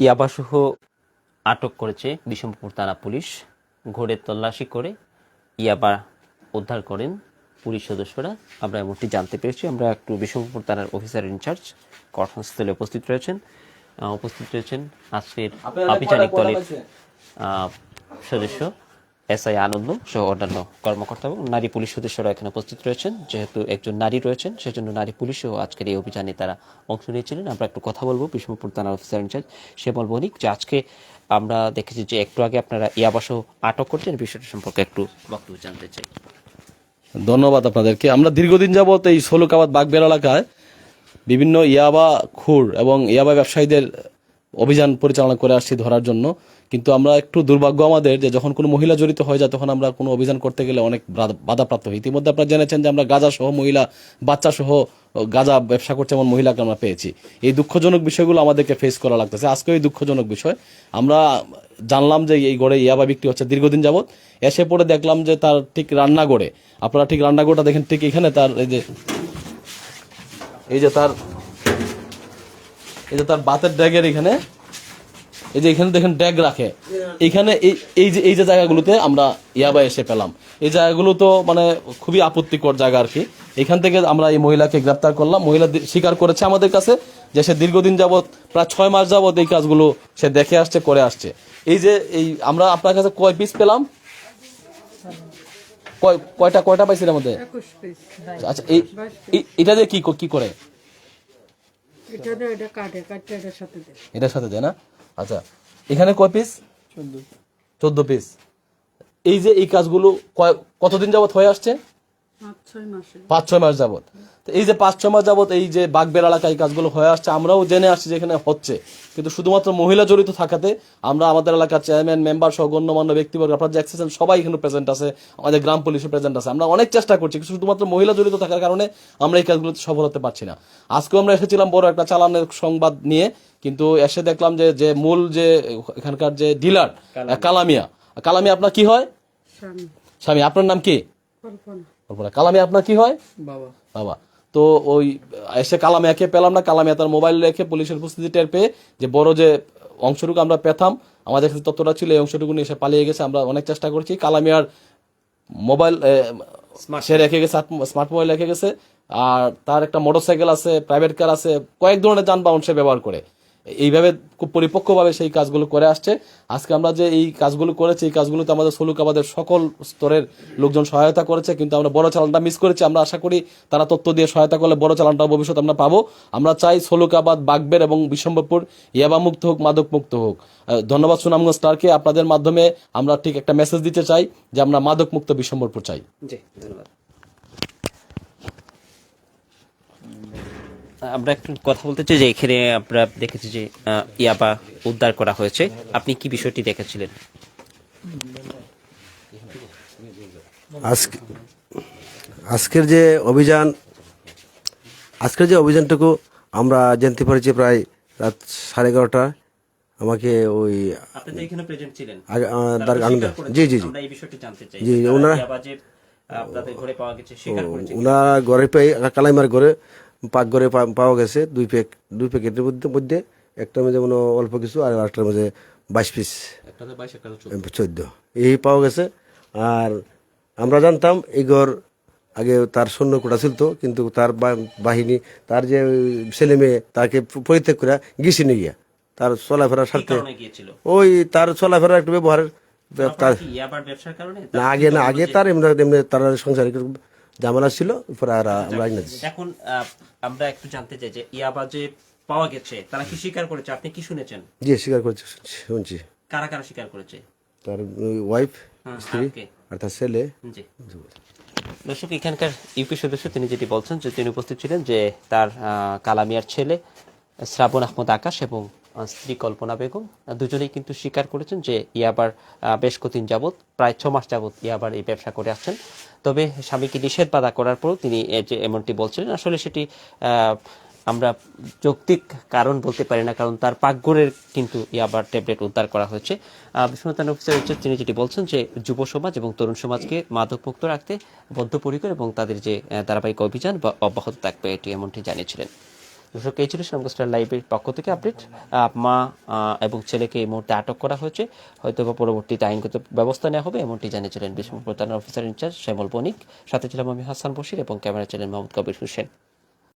ইয়াবাসহ আটক করেছে বিষ্ণুপুর থানা পুলিশ। ঘোরে তল্লাশি করে ইয়াবা উদ্ধার করেন পুলিশ সদস্যরা। আমরা এমনটি জানতে পেরেছি। আমরা একটু বিষ্ণুপুর থানার অফিসার ইনচার্জ ঘটনাস্থলে উপস্থিত রয়েছেন। উপস্থিত রয়েছেন আজকের আভিযানিক দলের আহ, সদস্য। এস আই আনন্দ সহ অন্যান্য কর্মকর্তা এবং নারী পুলিশ সদস্যরা এখানে উপস্থিত রয়েছেন। যেহেতু একজন নারী রয়েছেন, সেজন্য নারী পুলিশও আজকের এই অভিযানে তারা অংশ নিয়েছিলেন। আমরা একটু কথা বলব বিষ্ণুপুর থানার অফিসার ইনচার্জ শ্যামল বণিক, যে আজকে আমরা দেখেছি যে একটু আগে আপনারা ইয়াবাসও আটক করছেন বিষয়টা সম্পর্কে একটু বক্তব্য জানতে চাই। ধন্যবাদ আপনাদেরকে। আমরা দীর্ঘদিন যাবত এই ষোলকাবাদ বাগবের এলাকায় বিভিন্ন ইয়াবা খুর এবং ইয়াবা ব্যবসায়ীদের অভিযান পরিচালনা করে আসছি ধরার জন্য। কিন্তু আমরা একটু দুর্ভাগ্য আমাদের যে যখন কোনো মহিলা জড়িত হয়ে যায়, তখন আমরা কোনো অভিযান করতে গেলে অনেক বাধা- বাধাপ্রাপ্ত হই। ইতিমধ্যে আপনারা জেনেছেন যে আমরা গাঁজা সহ মহিলা বাচ্চা সহ গাঁজা ব্যবসা করছে এমন মহিলাকে আমরা পেয়েছি। এই দুঃখজনক বিষয়গুলো আমাদেরকে ফেস করা লাগতেছে। আজকে এই দুঃখজনক বিষয়। আমরা জানলাম যে এই গড়ে ইয়াবা বিক্রি হচ্ছে দীর্ঘদিন যাবৎ। এসে পরে দেখলাম যে তার ঠিক রান্নাঘরে, আপনারা ঠিক রান্নাঘরটা দেখেন ঠিক এখানে তার এই যে এই যে তার এই যে তার বাতের ড্যাগের এখানে এই যে এখানে দেখেন ড্যাগ রাখে। এখানে এই এই যে এই যে জায়গাগুলোতে আমরা ইয়াবা এসে পেলাম। এই জায়গাগুলো তো মানে খুবই আপত্তিকর জায়গা আর কি। এখান থেকে আমরা এই মহিলাকে গ্রেপ্তার করলাম। মহিলা স্বীকার করেছে আমাদের কাছে যে সে দীর্ঘদিন যাবত প্রায় ছয় মাস যাবত এই কাজগুলো সে দেখে আসছে করে আসছে। এই যে এই আমরা আপনার কাছে কয় পিস পেলাম? কয় কয়টা কয়টা মধ্যে? একুশ পিস আচ্ছা এই- এটা দিয়ে কি কি করে? এটা দিয়ে এটা কাটে কাটতে এটার সাথে দেয়। এটার সাথে দেয় না? আচ্ছা এখানে কয় পিস চোদ্দ। পিস এই যে এই কাজগুলো কয়- কতদিন যাবৎ হয়ে আসছে? পাঁচ ছয় মাসে। যাবত তো এই যে পাঁচ ছয় মাস যাবত এই যে বাগবের এলাকায় এই কাজগুলো হয়ে আসছে আমরাও জেনে আসছি যে এখানে হচ্ছে। কিন্তু শুধুমাত্র মহিলা জড়িত থাকাতে আমরা আমাদের এলাকার চেয়ারম্যান মেম্বার সহ গণ্যমান্য ব্যক্তিবর্গ আপনার যে এক্সেসেন সবাই এখানে প্রেজেন্ট আছে আমাদের গ্রাম পুলিশও প্রেজেন্ট আছে। আমরা অনেক চেষ্টা করছি কিন্তু শুধুমাত্র মহিলা জড়িত থাকার কারণে আমরা এই কাজগুলোতে সফল হতে পারছি না। আজকেও আমরা এসেছিলাম বড় একটা চালানের সংবাদ নিয়ে কিন্তু এসে দেখলাম যে যে মূল যে এখানকার যে ডিলার কালামিয়া। কালামিয়া আপনার কি হয়? স্বামী। স্বামী আপনার নাম কি? কল্পনা। কল্পনা কালামিয়া আপনার কি হয়? বাবা। বাবা। তো ওই এসে কালামিয়াকে পেলাম না কালামিয়া তার মোবাইল রেখে পুলিশের উপস্থিতি টের পেয়ে যে বড় যে অংশটুকু আমরা পেতাম আমাদের কাছে ততটা ছিল এই অংশটুকু নিয়ে এসে পালিয়ে গেছে আমরা অনেক চেষ্টা করছি। কালামিয়ার মোবাইল সে রেখে গেছে স্মার্ট মোবাইল রেখে গেছে। আর তার একটা মোটরসাইকেল আছে প্রাইভেট কার আছে কয়েক ধরনের যানবাহন সে ব্যবহার করে। এইভাবে খুব পরিপক্কভাবে সেই কাজগুলো করে আসছে। আজকে আমরা যে এই কাজগুলো করেছি, এই কাজগুলোতে আমাদের সলুক আমাদের সকল স্তরের লোকজন সহায়তা করেছে, কিন্তু আমরা বড় চালানটা মিস করেছি। আমরা আশা করি তারা তথ্য দিয়ে সহায়তা করলে বড় চালানটা ভবিষ্যৎ আমরা পাবো। আমরা চাই সলুকাবাদ, বাগবের এবং বিশ্বম্বরপুর ইয়াবা মুক্ত হোক মাদক মুক্ত হোক ধন্যবাদ সুনামগঞ্জ স্টারকে। আপনাদের মাধ্যমে আমরা ঠিক একটা মেসেজ দিতে চাই যে আমরা মাদক মুক্ত বিশ্বম্বরপুর চাই। জি, ধন্যবাদ। আমরা একটু কথা বলতে চাই যে এখানে আমরা দেখেছি যে ইয়াবা উদ্ধার করা হয়েছে। আপনি কি বিষয়টি দেখেছিলেন? আজকে আজকের যে অভিযান আজকের যে অভিযানটুকু আমরা জানতে পেরেছি প্রায় রাত সাড়ে এগারোটা। আমাকে ওই জি জি জি। জি, ওনারা- আপনাদের ঘরে পাওয়া গেছে ওনারা ঘরে পেয়ে কালাইমার ঘরে পাক ঘরে পাওয়া গেছে দুই প্যাক দুই প্যাকেটের মধ্যে মধ্যে একটার মধ্যে মনে অল্প কিছু আর আরেকটার মধ্যে বাইশ পিস। চোদ্দ। এই পাওয়া গেছে। আর আমরা জানতাম এই ঘর আগে তার সৈন্য কোটা ছিল তো কিন্তু তার বাহিনী তার যে ছেলে মেয়ে তাকে পরিত্যাগ করে গেছি নিয়ে গিয়া। তার চলাফেরার স্বার্থে ওই তার চলাফেরার একটু ব্যবহারের কারণে? না আগে না আগে তার এমনি এমনি তার সংসারে ঝামেলা ছিল পরে আর আমরা এখন আমরা একটু জানতে চাই যে ইয়াবা যে পাওয়া গেছে তারা কি স্বীকার করেছে? আপনি কি শুনেছেন? জি স্বীকার করছি শুনছি কারা কারা স্বীকার করেছে? তার ওয়াইফ হ্যাঁ, স্ত্রী আর তার ছেলে। জি। দর্শক এখানকার ইউপি সদস্য তিনি যেটি বলছেন যে তিনি উপস্থিত ছিলেন যে তার কালামিয়ার ছেলে শ্রাবণ আহমদ আকাশ এবং স্ত্রী কল্পনা বেগম দুজনেই কিন্তু স্বীকার করেছেন যে ইয়াবার বেশ কদিন যাবৎ, প্রায় ছ মাস যাবৎ ইয়াবার এই ব্যবসা করে আসছেন। তবে স্বামীকে নিষেধ বাধা করার পরও তিনি যে এমনটি বলছিলেন, আসলে সেটি আমরা যৌক্তিক কারণ বলতে পারি না, কারণ তার পাকঘরের কিন্তু ইয়াবার ট্যাবলেট উদ্ধার করা হয়েছে। বিষ্ণুতান অফিসার তিনি যেটি বলছেন যে যুব সমাজ এবং তরুণ সমাজকে মাদকমুক্ত রাখতে বদ্ধপরিকর এবং তাদের যে ধারাবাহিক অভিযান বা অব্যাহত থাকবে, এটি এমনটি জানিয়েছিলেন। দর্শক এই ছিল শ্রীরামকৃষ্ণ লাইভের পক্ষ থেকে আপডেট। মা এবং ছেলেকে এই মুহূর্তে আটক করা হয়েছে। হয়তো বা পরবর্তীতে আইনগত ব্যবস্থা নেওয়া হবে, এমনটি জানিয়েছিলেন বিষ্ণুপুর প্রধান অফিসার ইনচার্জ শ্যামল বণিক। সাথে ছিলাম আমি হাসান বশির এবং ক্যামেরা ছিলেন মোহাম্মদ কবির হোসেন।